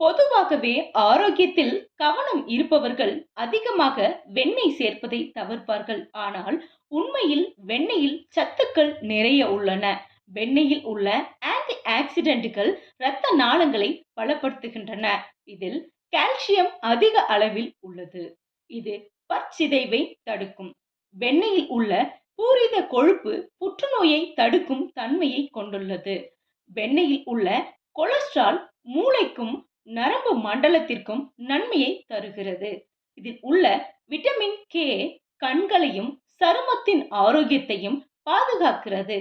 பொதுவாகவே ஆரோக்கியத்தில் கவனம் இருப்பவர்கள் அதிகமாக வெண்ணெய் சேர்ப்பதை தவிர்ப்பார்கள். ஆனால் உண்மையில் வெண்ணெயில் சத்துக்கள் நிறைய உள்ளன. வெண்ணெயில் உள்ள ஆன்டி ஆக்சிடென்ட்கள் இரத்த நாளங்களை பலப்படுத்துகின்றன. இதில் கால்சியம் அதிக அளவில் உள்ளது. இது பற்சிதைவை தடுக்கும். வெண்ணெயில் உள்ள பூரித கொழுப்பு புற்றுநோயை தடுக்கும் தன்மையை கொண்டுள்ளது. வெண்ணெயில் உள்ள கொலஸ்ட்ரால் மூளைக்கும் நரம்பு மண்டலத்திற்கும் நன்மையை தருகிறது. இதில் உள்ள விட்டமின் கே கண்களையும் சருமத்தின் ஆரோக்கியத்தையும் பாதுகாக்கிறது.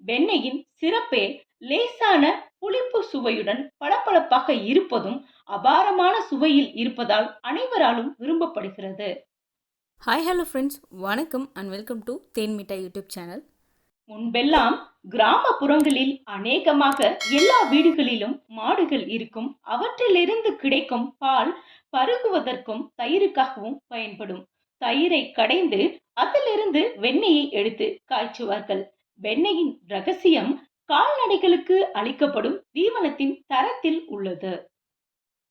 வெண்ணெயின் சிறப்பே லேசான புளிப்பு சுவையுடன் பளபளப்பாக இருப்பதும் அபாரமான சுவையில் இருப்பதால் அனைவராலும் விரும்பப்படுகிறது. ஹாய் ஹலோ ஃப்ரெண்ட்ஸ் வணக்கம் and welcome to Thenmitta YouTube channel முன்பெல்லாம் கிராமப்புறங்களில் அநேகமாக எல்லா வீடுகளிலும் மாடுகள் இருக்கும். அவற்றிலிருந்து கிடைக்கும் பால் பருகுவதற்கும் தயிருக்காகவும் பயன்படும். தயிரை கடைந்து அதிலிருந்து வெண்ணெயை எடுத்து காய்ச்சுவார்கள். வெண்ணெயின் ரகசியம் கால்நடைகளுக்கு அளிக்கப்படும் தீவனத்தின் தரத்தில் உள்ளது.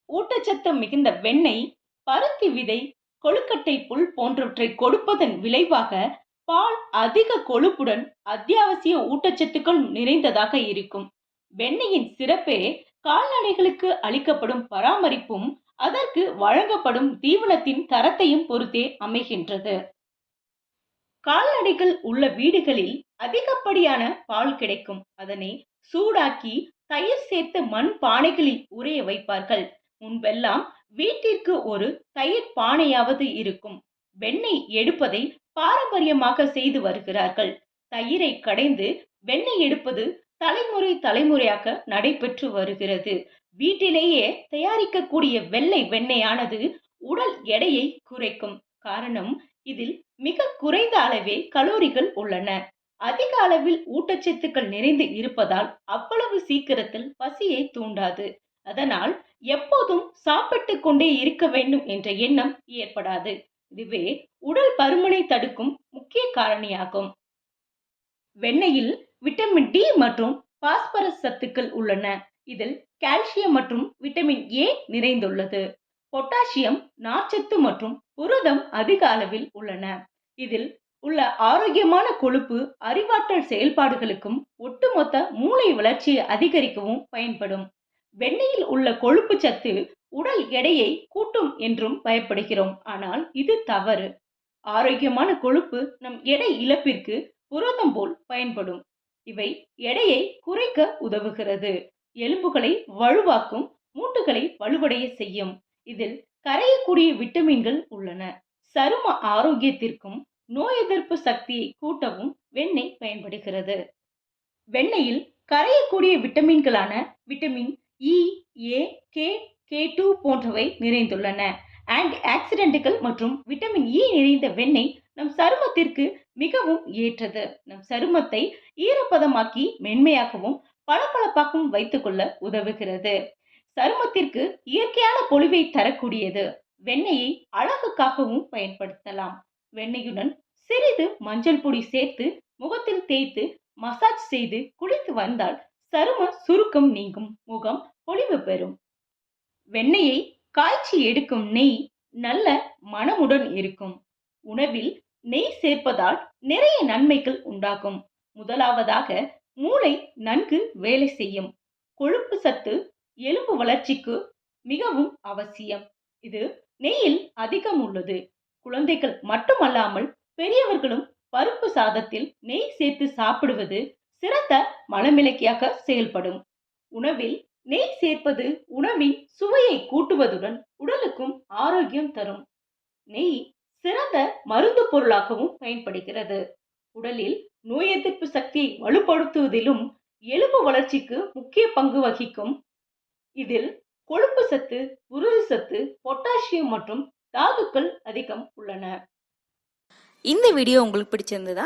ஊட்டச்சத்து மிகுந்த வெண்ணெய் பருத்தி விதை கொழுக்கட்டை புல் போன்றவற்றை கொடுப்பதன் விளைவாக பால் அதிக கொழுப்புடன் அத்தியாவசிய ஊட்டச்சத்துக்கள் நிறைந்ததாக இருக்கும். வெண்ணெயின் சிறப்பே கால்நடைகளுக்கு அளிக்கப்படும் பராமரிப்பும் அதற்கு வழங்கப்படும் தீவனத்தின் தரத்தையும் பொறுத்தே அமைகின்றது. கால்நடைகள் உள்ள வீடுகளில் அதிகப்படியான பால் கிடைக்கும். அதனை சூடாக்கி தயிர் சேர்த்து மண் பானைகளில் உறைய வைப்பார்கள். முன்பெல்லாம் வீட்டிற்கு ஒரு தயிர் பானையாவது இருக்கும். வெண்ணெய் எடுப்பதை பாரம்பரியமாக செய்து வருகிறார்கள். தயிரை கடைந்து வெண்ணெய் எடுப்பது தலைமுறை தலைமுறையாக நடைபெற்று வருகிறது. வீட்டிலேயே தயாரிக்கக்கூடிய வெள்ளை வெண்ணெயானது உடல் எடையை குறைக்கும் காரணம் இதில் மிக குறைந்த அளவே கலோரிகள் உள்ளன. அதிக அளவில் ஊட்டச்சத்துக்கள் நிறைந்து இருப்பதால் அவ்வளவு சீக்கிரத்தில் பசியை தூண்டாது. அதனால் எப்போதும் சாப்பிட்டு கொண்டே இருக்க வேண்டும் என்ற எண்ணம் ஏற்படாது. இதுவே உடல் பருமனை தடுக்கும் முக்கிய காரணியாகும். வெண்ணெயில் விட்டமின் டி மற்றும் பாஸ்பரஸ் சத்துக்கள் உள்ளன. இதில் கால்சியம் மற்றும் விட்டமின் ஏ நிறைந்துள்ளது. பொட்டாசியம் நார்ச்சத்து மற்றும் புரதம் அதிக அளவில் உள்ளன. இதில் உள்ள ஆரோக்கியமான கொழுப்பு அறிவாற்றல் செயல்பாடுகளுக்கும் ஒட்டுமொத்த மூளை வளர்ச்சியை அதிகரிக்கவும் பயன்படும். வெண்ணெயில் உள்ள கொழுப்பு சத்து உடல் எடையை கூட்டும் என்றும் பயப்படுகிறோம். ஆனால் இது தவறு. ஆரோக்கியமான கொழுப்பு நம் எடை இழப்பிற்கு புரதம் போல் பயன்படும். இவை எடையை குறைக்க உதவுகிறது. எலும்புகளை வலுவாக்கும் மூட்டுகளை வலுவடைய செய்யும். இதில் கரையக்கூடிய விட்டமின்கள் உள்ளன. சரும ஆரோக்கியத்திற்கும் நோய் எதிர்ப்பு சக்தியை கூட்டவும் வெண்ணெய் பயன்படுகிறது. வெண்ணெயில் கரையக்கூடிய விட்டமின்களான vitamin E A K K two போன்றவை நிறைந்துள்ளன. ஆன்டி ஆக்சிடென்ட்டுகள் மற்றும் விட்டமின் இ e நிறைந்த வெண்ணெய் நம் சருமத்திற்கு மிகவும் ஏற்றது. நம் சருமத்தை ஈரப்பதமாக்கி மென்மையாகவும் பளபளப்பாகவும் வைத்துக்கொள்ள உதவுகிறது. சருமத்திற்கு இயற்கையான பொலிவை தரக்கூடியது. வெண்ணெயை அழகுக்காகவும் பயன்படுத்தலாம். வெண்ணெயுடன் சிறிது மஞ்சள் பொடி சேர்த்து முகத்தில் தேய்த்து மசாஜ் செய்து குளித்து வந்தால் சரும சுருக்கம் நீங்கும் முகம் பொலிவு பெறும். வெண்ணெயை காய்ச்சி எடுக்கும் நெய் நல்ல மனமுடன் இருக்கும். உணவில் நெய் சேர்ப்பதால் நிறைய நன்மைகள் உண்டாகும். முதலாவதாக மூளை நன்கு வேலை செய்யும். கொழுப்பு சத்து எலும்பு வளர்ச்சிக்கு மிகவும் அவசியம். இது நெய்யில் அதிகம் உள்ளது. குழந்தைகள் மட்டுமல்லாமல் பெரியவர்களும் பருப்பு சாதத்தில் நெய் சேர்த்து சாப்பிடுவது சிறந்த மனமிலக்கியாக செயல்படும். உணவில் நெய் சேர்ப்பது உணவின் சுவையை கூட்டுவதுடன் உடலுக்கும் ஆரோக்கியம் தரும். நெய் சிறந்த மருந்து பொருளாகவும் பயன்படுகிறது. உடலில் நோய் எதிர்ப்பு சக்தியை வலுப்படுத்துவதிலும் எலும்பு வளர்ச்சிக்கு முக்கிய பங்கு வகிக்கும். இதில் கொழுப்பு சத்து உருது சத்து பொட்டாசியம் மற்றும் தாதுக்கள் அதிகம் உள்ளன. இந்த வீடியோ உங்களுக்கு பிடிச்சிருந்ததா?